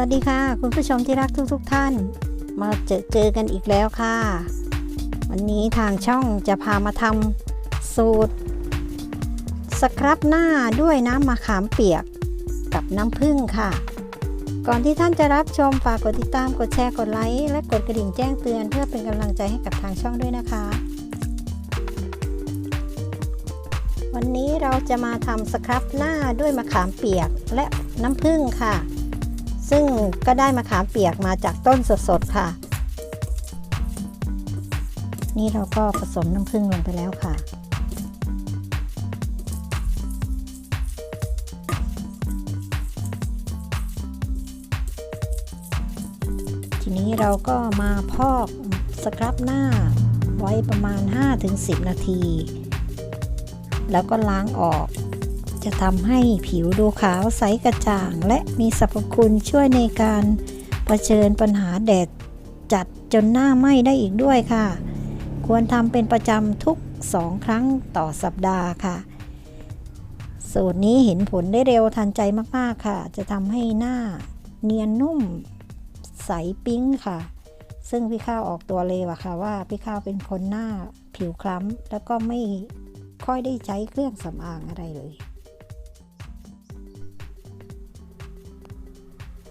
วัสดีค่ะ คุณผู้ชมที่รักทุกๆทท่าน มาเจอเจอกันอีกแล้วค่ะ วันนี้ทางช่องจะพามาทำสูตร สครับหน้าด้วยน้ำมะขามเปียกกับน้ำผึ้งค่ะ ก่อนที่ท่านจะรับชมฝากกดติดตามกดแชร์กดไลค์และกดกระดิ่งแจ้งเตือน เพื่อเป็นกำลังใจให้กับทางช่องด้วยนะคะ วันนี้เราจะมาทำสครับหน้าด้วยมะขามเปียกและน้ำผึ้งค่ะ ซึ่งก็ได้มะขามเปียกมาจากต้นสดๆค่ะ นี่เราก็ผสมน้ำผึ้งลงไปแล้วค่ะ ทีนี้เราก็มาพอกสครับหน้าไว้ประมาณ 5-10 นาที แล้วก็ล้างออก จะทำให้ผิวดูขาวใสกระจ่าง และมีสรรพคุณช่วยในการเผชิญปัญหาแดดจัดจนหน้าไหม้ได้อีกด้วยค่ะ ควรทำเป็นประจำทุก 2 ครั้งต่อสัปดาห์ค่ะ สูตรนี้เห็นผลได้เร็วทันใจมากๆค่ะ จะทำให้หน้าเนียนนุ่มใสปิ๊งค่ะ ซึ่งพี่ข้าวออกตัวเลยว่ะค่ะว่าพี่ข้าวเป็นคนหน้าผิวคล้ำแล้วก็ไม่ค่อยได้ใช้เครื่องสำอางอะไรเลย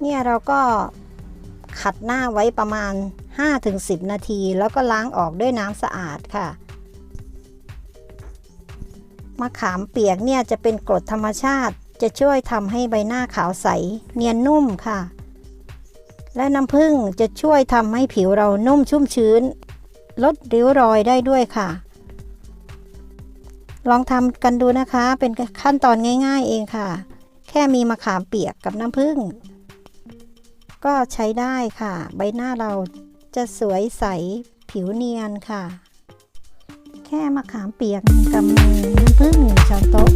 เนี่ยเราก็ขัดหน้าไว้ประมาณ 5-10 นาที แล้วก็ล้างออกด้วยน้ำสะอาดค่ะ มะขามเปียกเนี่ยจะเป็นกรดธรรมชาติ จะช่วยทำให้ใบหน้าขาวใส เนียนนุ่มค่ะ และน้ำผึ้งจะช่วยทำให้ผิวเรานุ่มชุ่มชื้น ลดริ้วรอยได้ด้วยค่ะ ลองทำกันดูนะคะ เป็นขั้นตอนง่าย ๆ เองค่ะ แค่มีมะขามเปียกกับน้ำผึ้ง ก็ใช้ได้ค่ะ ใบหน้าเราจะสวยใสผิวเนียนค่ะ แค่มะขามเปียกกับน้ำผึ้งหนึ่งช้อนโต๊ะ